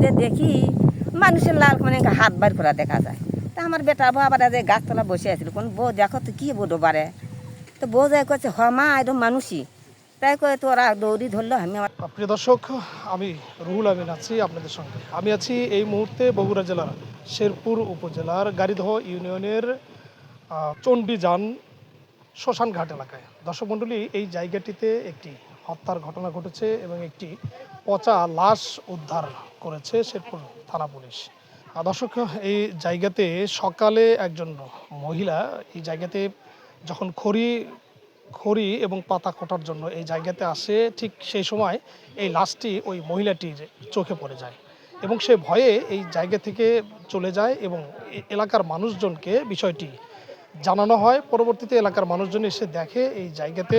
খুলকিতে দেখি মানুষের লাল মানে হাত বার করা দেখা যায়। তা আমার বেটা বাবারা যে গাছতলা বসে আছিল। কোন বউ দেখো তো কি বোধ পারে তো বউ যাই করছে হ মা একদম মানুষই। তাই করে তোরা দৌড়ি ধরলো আমি আমার প্রিয় দর্শক আমি রুহুল আমিন আছি আপনাদের সঙ্গে। আমি আছি এই মুহূর্তে বগুড়া জেলার শেরপুর উপজেলার গাড়িদহ ইউনিয়নের আহ, চণ্ডীযান শ্মশানঘাট এলাকায়। দর্শক মণ্ডলী এই জায়গাটিতে একটি হত্যার ঘটনা ঘটেছে এবং একটি পচা লাশ উদ্ধার করেছে শেরপুর থানা পুলিশ। দর্শক, এই জায়গাতে সকালে একজন মহিলা, এই জায়গাতে যখন খড়ি খড়ি এবং পাতা কাটার জন্য এই জায়গাতে আসে, ঠিক সেই সময় এই লাশটি ওই মহিলাটির চোখে পড়ে যায় এবং সে ভয়ে এই জায়গা থেকে চলে যায় এবং এলাকার মানুষজনকে বিষয়টি জানানো হয়। পরবর্তীতে এলাকার মানুষজন এসে দেখে এই জায়গাতে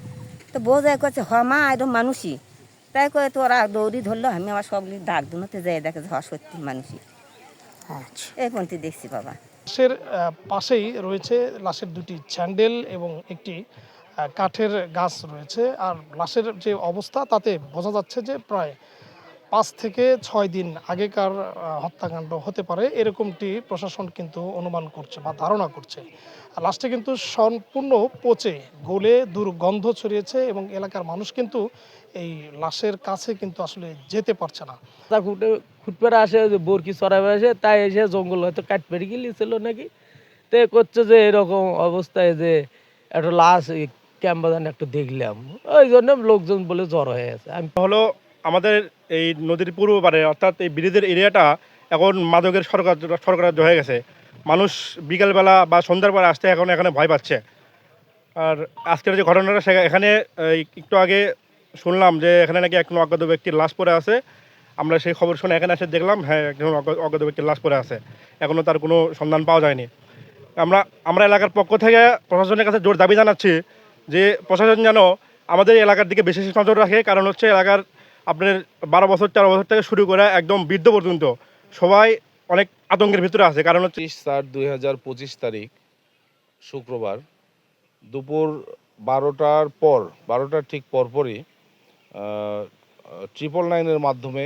তো বউ যাই করছে হ মা একদম মানুষই তাই করে তো ওরা দৌড়ি ধরলো আমি আমার সবগুলি দাগ দুনোতে যাই দেখে যে হ সত্যি মানুষই আচ্ছা। এই পন্থী দেখছি বাবা। লাশের পাশেই রয়েছে লাশের দুটি স্যান্ডেল এবং একটি কাঠের গাছ রয়েছে। আর লাশের যে অবস্থা তাতে বোঝা যাচ্ছে যে প্রায় পাঁচ থেকে ছয় দিন আগেকার হত্যাকাণ্ড হতে পারে এরকমটি প্রশাসন কিন্তু অনুমান করছে বা ধারণা করছে। আর লাশটি কিন্তু সম্পূর্ণ পচে গলে দুর্গন্ধ ছড়িয়েছে এবং এলাকার মানুষ কিন্তু এই লাশের কাছে কিন্তু আসলে যেতে পারছে না। তা খুঁটে আসে বরকি চড়াবে আসে তাই এসে জঙ্গল হয়তো কাট পেরে গিয়েছিল নাকি? তে করছে যে এরকম অবস্থায় যে একটা লাশ ক্যাম্বাজান একটু দেখলাম। ওই জন্য লোকজন বলে জ্বর হয়ে গেছে। আমি হলো আমাদের এই নদীর পূর্ব পারে অর্থাৎ এই ব্রিজের এরিয়াটা এখন মাদকের সরকার, সরকারাজ্য হয়ে গেছে। মানুষ বিকালবেলা বা সন্ধ্যার পরে আসতে এখন এখানে ভয় পাচ্ছে। আর আজকের যে ঘটনাটা সে এখানে একটু আগে শুনলাম যে এখানে নাকি একজন অজ্ঞাত ব্যক্তির লাশ পড়ে আছে। আমরা সেই খবর শুনে এখানে এসে দেখলাম হ্যাঁ একজন অজ্ঞাত ব্যক্তির লাশ পড়ে আছে। এখনও তার কোনো সন্ধান পাওয়া যায়নি। আমরা আমরা এলাকার পক্ষ থেকে প্রশাসনের কাছে জোর দাবি জানাচ্ছি যে, প্রশাসন যেন আমাদের এলাকার দিকে বিশেষ নজর রাখে। কারণ হচ্ছে এলাকার আপনার বারো বছর, তেরো বছর থেকে শুরু করে একদম বৃদ্ধ পর্যন্ত সবাই অনেক আতঙ্কের ভিতরে আছে। কারণ হচ্ছে চার দুই হাজার পঁচিশ তারিখ শুক্রবার দুপুর বারোটার পর, বারোটার ঠিক পরপরই ট্রিপল নাইনের মাধ্যমে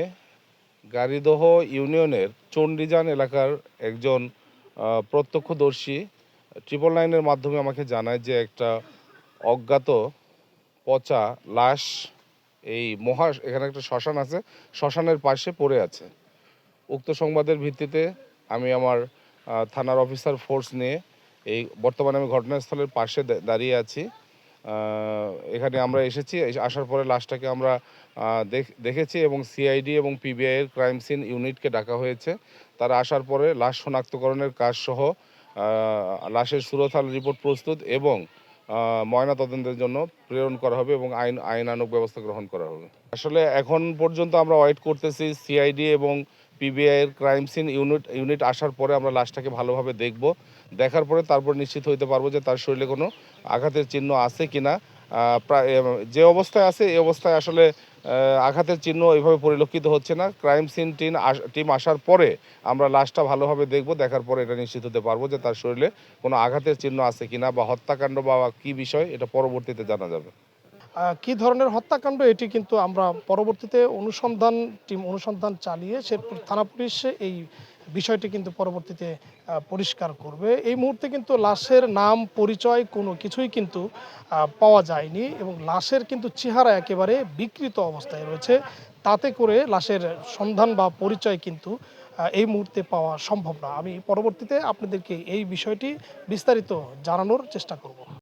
গাড়িদহ ইউনিয়নের চণ্ডীযান এলাকার একজন প্রত্যক্ষদর্শী ট্রিপল নাইনের মাধ্যমে আমাকে জানায় যে একটা অজ্ঞাত পচা লাশ এই মহা এখানে একটা শ্মশান আছে, শ্মশানের পাশে পড়ে আছে। উক্ত সংবাদের ভিত্তিতে আমি আমার থানার অফিসার ফোর্স নিয়ে এই বর্তমানে আমি ঘটনাস্থলের পাশে দাঁড়িয়ে আছি। এখানে আমরা এসেছি, এসে- আসার পরে লাশটাকে আমরা দেখ- দেখেছি এবং সিআইডি এবং পিবিআইয়ের ক্রাইম সিন ইউনিটকে ডাকা হয়েছে। তারা আসার পরে লাশ শনাক্তকরণের কাজ সহ লাশের সুরতাল রিপোর্ট প্রস্তুত এবং ময়না তদন্তের জন্য প্রেরণ করা হবে এবং আইন আইনানুক ব্যবস্থা গ্রহণ করা হবে। আসলে এখন পর্যন্ত আমরা ওয়েট করতেছি সিআইডি এবং পিবিআই এর ক্রাইম সিন ইউনিট ইউনিট আসার পরে আমরা লাশটাকে ভালোভাবে দেখব। দেখার পরে তারপর নিশ্চিত হইতে পারব যে তার শরীরে কোনো আঘাতের চিহ্ন আছে কিনা। প্রায় যে অবস্থায় আছে, এই অবস্থায় আসলে আঘাতের চিহ্ন এইভাবে পরিলক্ষিত হচ্ছে না। ক্রাইম সিন টিম টিম আসার পরে আমরা লাশটা ভালোভাবে দেখব, দেখার পরে এটা নিশ্চিত হতে পারব যে তার শরীরে কোনো আঘাতের চিহ্ন আছে কিনা বা হত্যাকাণ্ড বা কি বিষয়, এটা পরবর্তীতে জানা যাবে। কি ধরনের হত্যাকাণ্ড? এটি কিন্তু আমরা পরবর্তীতে অনুসন্ধান টিম অনুসন্ধান চালিয়ে সে থানা পুলিশ এই বিষয়টি কিন্তু পরবর্তীতে পরিষ্কার করবে। এই মুহূর্তে কিন্তু লাশের নাম, পরিচয় কোনো কিছুই কিন্তু পাওয়া যায়নি এবং লাশের কিন্তু চেহারা একেবারে বিকৃত অবস্থায় রয়েছে। তাতে করে লাশের সন্ধান বা পরিচয় কিন্তু এই মুহূর্তে পাওয়া সম্ভব না। আমি পরবর্তীতে আপনাদেরকে এই বিষয়টি বিস্তারিত জানানোর চেষ্টা করব।